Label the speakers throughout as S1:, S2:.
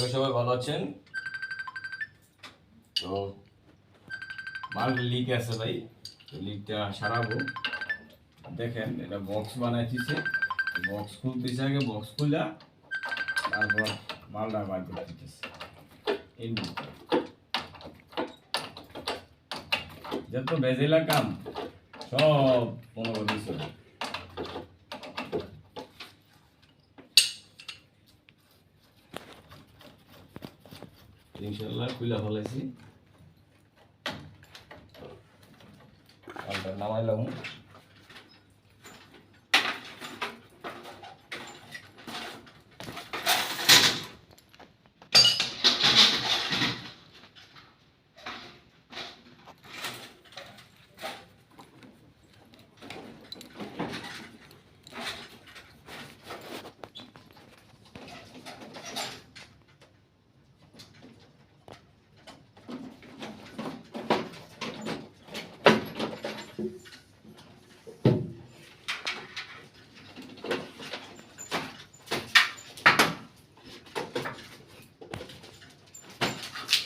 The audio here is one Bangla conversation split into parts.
S1: করি সবাই ভালো আছেন। তো মাল লিক আছে ভাই লিকটা সারাবো। দেখেন, এটা বক্স বানাইতেছে। বক্স খুলতেছে আগে বক্স খুলা তারপর মালটা বার করতেছে। যত বেজেলা কাম, সব পনেরো বিশ ইনশাল্লাহ খুলে ফেলাইছি। নামাইলাম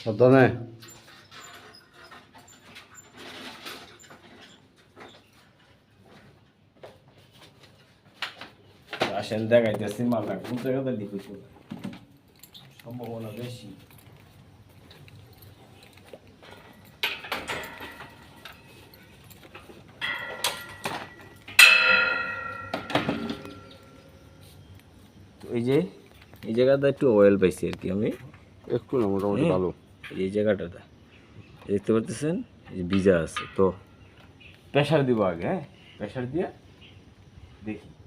S2: সাবধানে
S1: আসেন দেখাইতেছি মালটা কোন জায়গাতে হইছিল সম্ভাবনা বেশি তো এই যে এই জায়গাটা একটু অয়েল পাইছি আর কি আমি।
S2: একটু না মোটামুটি
S1: হুম।
S2: ভালো।
S1: এই জায়গাটাতে। দেখতে পাচ্ছেন, এই ভিজা আছে, তো। প্রেশার দিব আগে হ্যাঁ? প্রেশার দিয়ে দেখি।